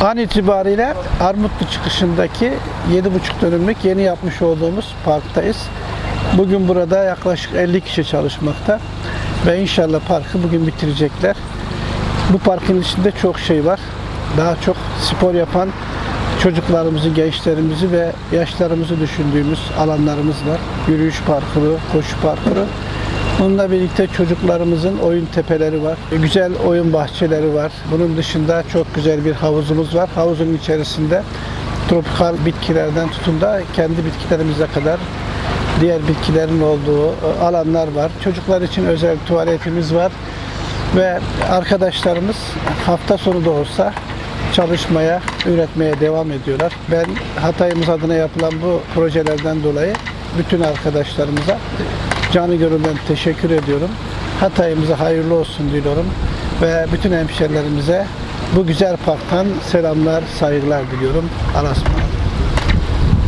An itibariyle Armutlu çıkışındaki 7,5 dönümlük yeni yapmış olduğumuz parktayız. Bugün burada yaklaşık 50 kişi çalışmakta ve inşallah parkı bugün bitirecekler. Bu parkın içinde çok şey var. Daha çok spor yapan çocuklarımızı, gençlerimizi ve yaşlarımızı düşündüğümüz alanlarımız var. Yürüyüş parkuru, koşu parkuru. Bununla birlikte çocuklarımızın oyun tepeleri var. Güzel oyun bahçeleri var. Bunun dışında çok güzel bir havuzumuz var. Havuzun içerisinde tropikal bitkilerden tutun da kendi bitkilerimize kadar diğer bitkilerin olduğu e, alanlar var. Çocuklar için özel tuvaletimiz var. Ve arkadaşlarımız hafta sonu da olsa çalışmaya, üretmeye devam ediyorlar. Ben Hatay'ımız adına yapılan bu projelerden dolayı bütün arkadaşlarımıza canı gönülden teşekkür ediyorum. Hatay'ımıza hayırlı olsun diliyorum ve bütün hemşerilerimize bu güzel parktan selamlar, saygılar diliyorum. Allah'a.